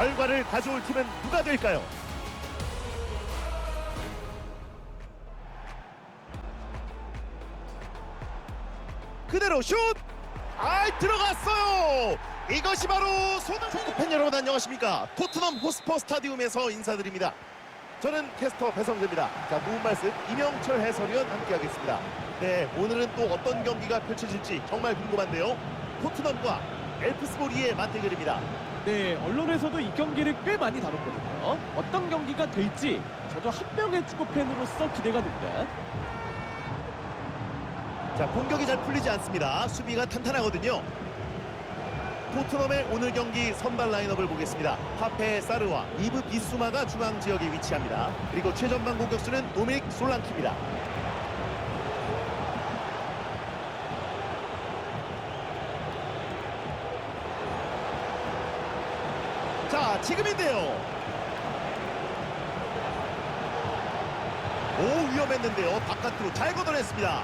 결과를 가져올 팀은 누가 될까요? 그대로 슛! 아 들어갔어요! 이것이 바로 손흥민 축구팬 여러분 안녕하십니까? 토트넘 호스퍼 스타디움에서 인사드립니다. 저는 캐스터 배성재입니다. 자, 무은 말씀 이명철 해설위원 함께하겠습니다. 네, 오늘은 또 어떤 경기가 펼쳐질지 정말 궁금한데요. 토트넘과 엘프스보리의 맞대결입니다. 네, 언론에서도 이 경기를 꽤 많이 다뤘거든요. 어떤 경기가 될지 저도 한 명의 축구 팬으로서 기대가 됩니다. 자, 공격이 잘 풀리지 않습니다. 수비가 탄탄하거든요. 토트넘의 오늘 경기 선발 라인업을 보겠습니다. 파페 사르와 이브 비수마가 중앙 지역에 위치합니다. 그리고 최전방 공격수는 도미닉 솔랑키입니다. 자, 지금인데요. 오, 위험했는데요. 바깥으로 잘 걷어냈습니다.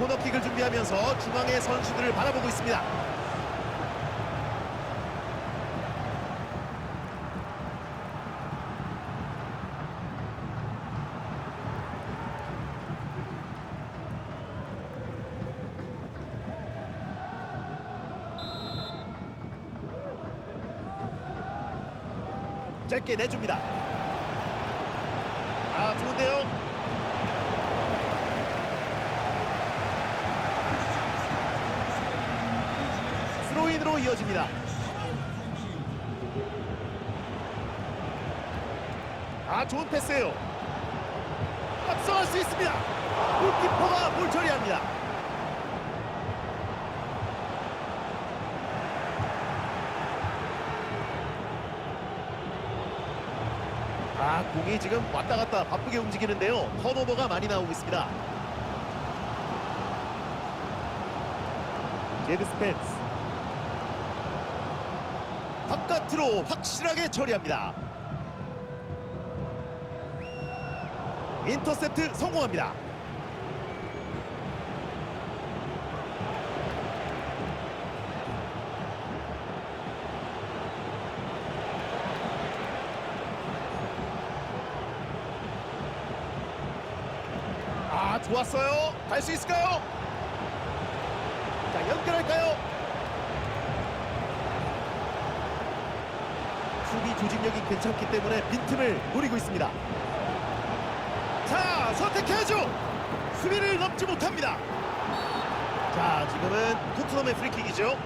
코너킥을 준비하면서 중앙의 선수들을 바라보고 있습니다. 짧게 내줍니다. 아, 좋은데요. 스로인으로 이어집니다. 아 좋은 패스예요. 앞서갈 수 있습니다. 골키퍼가 볼 처리합니다. 아 공이 지금 왔다 갔다 바쁘게 움직이는데요. 턴오버가 많이 나오고 있습니다. 제드 스펜스 바깥으로 확실하게 처리합니다. 인터셉트 성공합니다. 아 좋았어요. 갈 수 있을까요? 자 연결할까요? 수비 조직력이 괜찮기 때문에 빈틈을 노리고 있습니다. 자, 선택해야죠. 수비를 넘지 못합니다. 자, 지금은 토트넘의 프리킥이죠.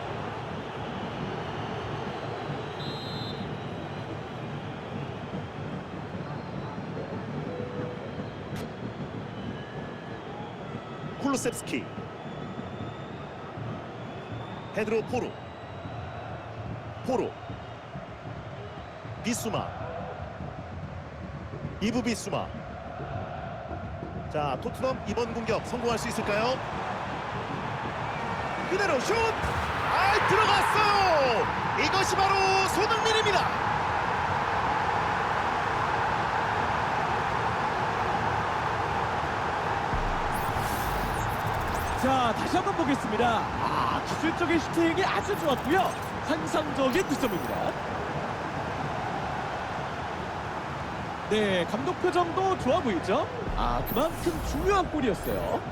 쿨루셉스키 페드로 포로 포로 비수마 이브 비수마 자 토트넘 이번 공격 성공할 수 있을까요? 그대로 슛! 아 들어갔어요! 이것이 바로 손흥민입니다. 자, 다시 한번 보겠습니다. 아, 기술적인 슈팅이 아주 좋았고요. 환상적인 득점입니다. 네, 감독 표정도 좋아 보이죠? 아, 그만큼 중요한 골이었어요.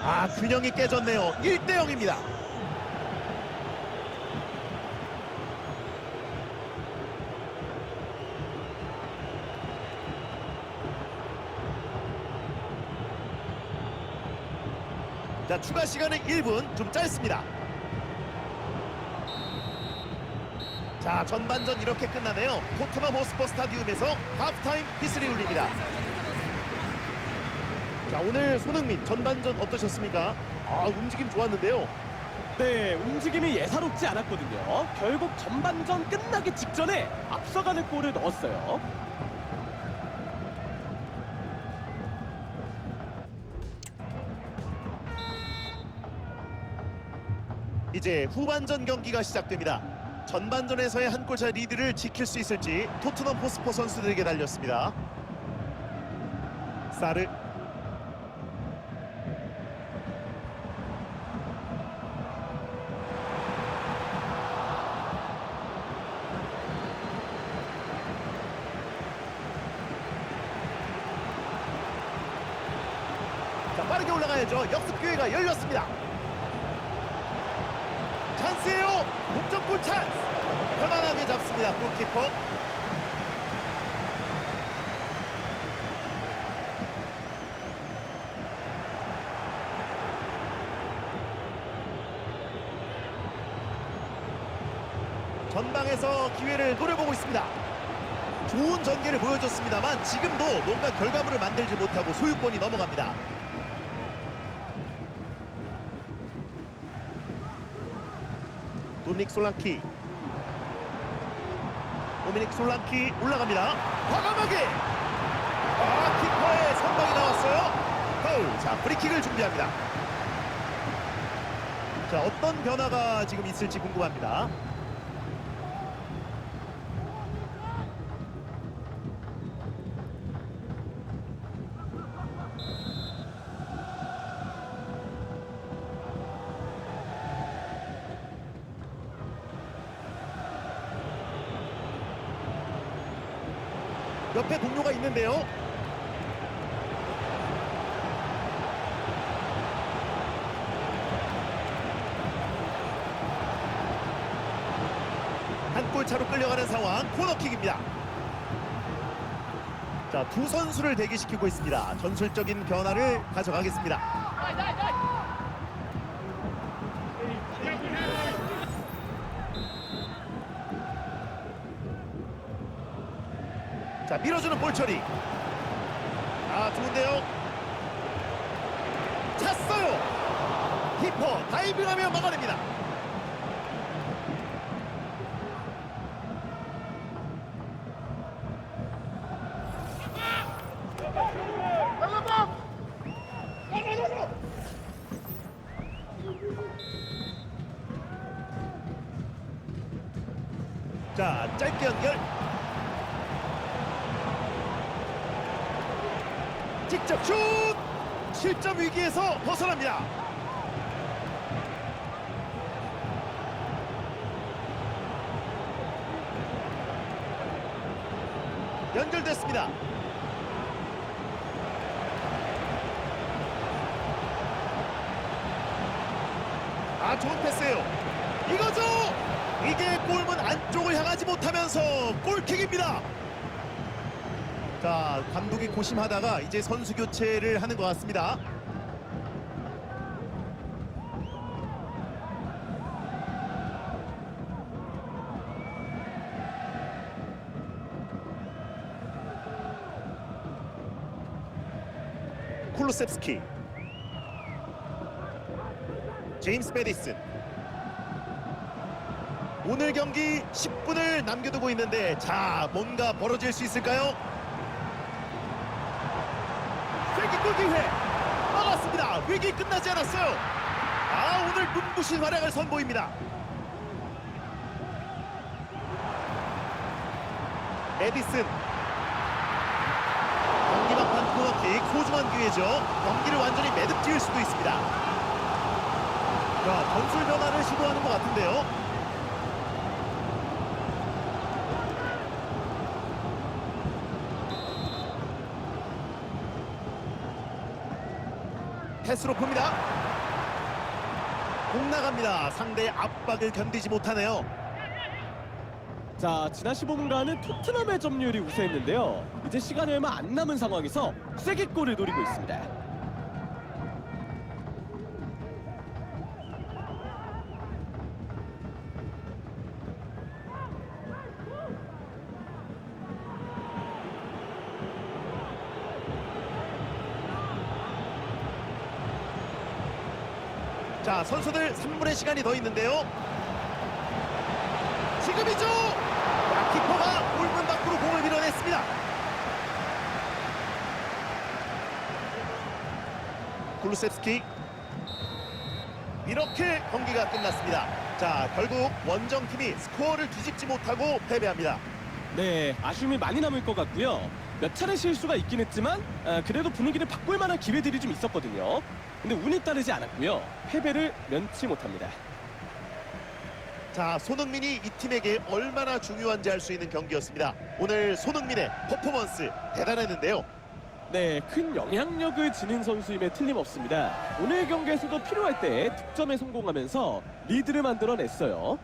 아 균형이 깨졌네요. 1대 0입니다. 자 추가 시간은 1분 좀 짧습니다. 자 전반전 이렇게 끝나네요. 토트넘 호스퍼 스타디움에서 하프타임 휘슬이 울립니다. 자 오늘 손흥민 전반전 어떠셨습니까? 아 움직임 좋았는데요. 네, 움직임이 예사롭지 않았거든요. 결국 전반전 끝나기 직전에 앞서가는 골을 넣었어요. 이제 후반전 경기가 시작됩니다. 전반전에서의 한 골차 리드를 지킬 수 있을지 토트넘 호스퍼 선수들에게 달렸습니다. 사르 자 빠르게 올라가야죠. 역습 기회가 열렸습니다. 찬스예요. 동점골 찬스. 편안하게 잡습니다. 골키퍼. 전방에서 기회를 노려보고 있습니다. 좋은 전개를 보여줬습니다만 지금도 뭔가 결과물을 만들지 못하고 소유권이 넘어갑니다. 도미닉 솔랑키. 도미닉 솔랑키 올라갑니다. 과감하게. 아 키퍼의 선방이 나왔어요. 파울. 자 프리킥을 준비합니다. 자 어떤 변화가 지금 있을지 궁금합니다 옆에 동료가 있는데요. 한 골 차로 끌려가는 상황 코너킥입니다. 자 두 선수를 대기시키고 있습니다. 전술적인 변화를 가져가겠습니다 자 밀어주는 볼 처리. 아 좋은데요? 찼어요. 키퍼 다이빙하며 막아냅니다. 자 짧게 연결 직접 슛! 실점 위기에서 벗어납니다. 연결됐습니다. 아 좋은 패스예요. 이거죠. 이게 골문 안쪽을 향하지 못하면서 골킥입니다. 자 감독이 고심하다가 이제 선수 교체를 하는 것 같습니다. 쿨루셉스키 제임스 베디슨 오늘 경기 10분을 남겨두고 있는데 자 뭔가 벌어질 수 있을까요? 세기골 기회. 막았습니다. 위기 끝나지 않았어요. 아 오늘 눈부신 활약을 선보입니다. 에디슨. 경기 막판 코너킥 소중한 기회죠. 경기를 완전히 매듭 지을 수도 있습니다. 자 전술 변화를 시도하는 것 같은데요 패스로 풉니다. 공 나갑니다. 상대의 압박을 견디지 못하네요. 자 지난 15분간은 토트넘의 점유율이 우세했는데요. 이제 시간이 얼마 안 남은 상황에서 쐐기골을 노리고 있습니다. 자, 선수들 3분의 시간이 더 있는데요. 지금이죠. 자, 키퍼가 골문 밖으로 공을 밀어냈습니다. 굴루셉스키 이렇게 경기가 끝났습니다. 자, 결국 원정팀이 스코어를 뒤집지 못하고 패배합니다. 네, 아쉬움이 많이 남을 것 같고요. 몇 차례 실수가 있긴 했지만 아, 그래도 분위기를 바꿀 만한 기회들이 좀 있었거든요. 근데 운이 따르지 않았고요. 패배를 면치 못합니다. 자, 손흥민이 이 팀에게 얼마나 중요한지 알 수 있는 경기였습니다. 오늘 손흥민의 퍼포먼스 대단했는데요. 네, 큰 영향력을 지닌 선수임에 틀림없습니다. 오늘 경기에서도 필요할 때 득점에 성공하면서 리드를 만들어냈어요.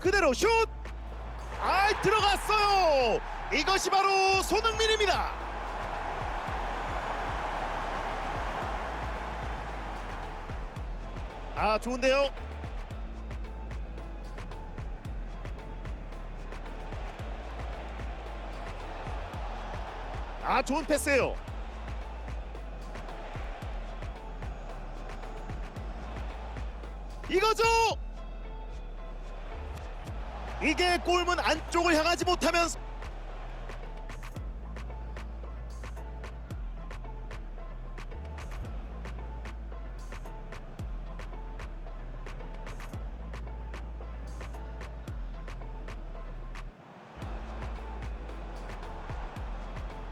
그대로 슛! 아, 들어갔어요. 이것이 바로 손흥민입니다. 아, 좋은데요. 아, 좋은 패스예요. 이거죠. 이게 골문 안쪽을 향하지 못하면서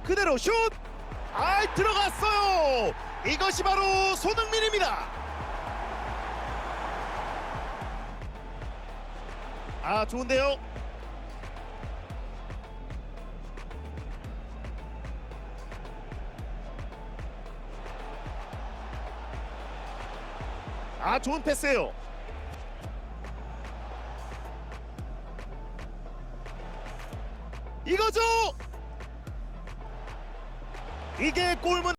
그대로 슛! 아, 들어갔어요. 이것이 바로 손흥민입니다. 아, 좋은데요. 아, 좋은 패스예요.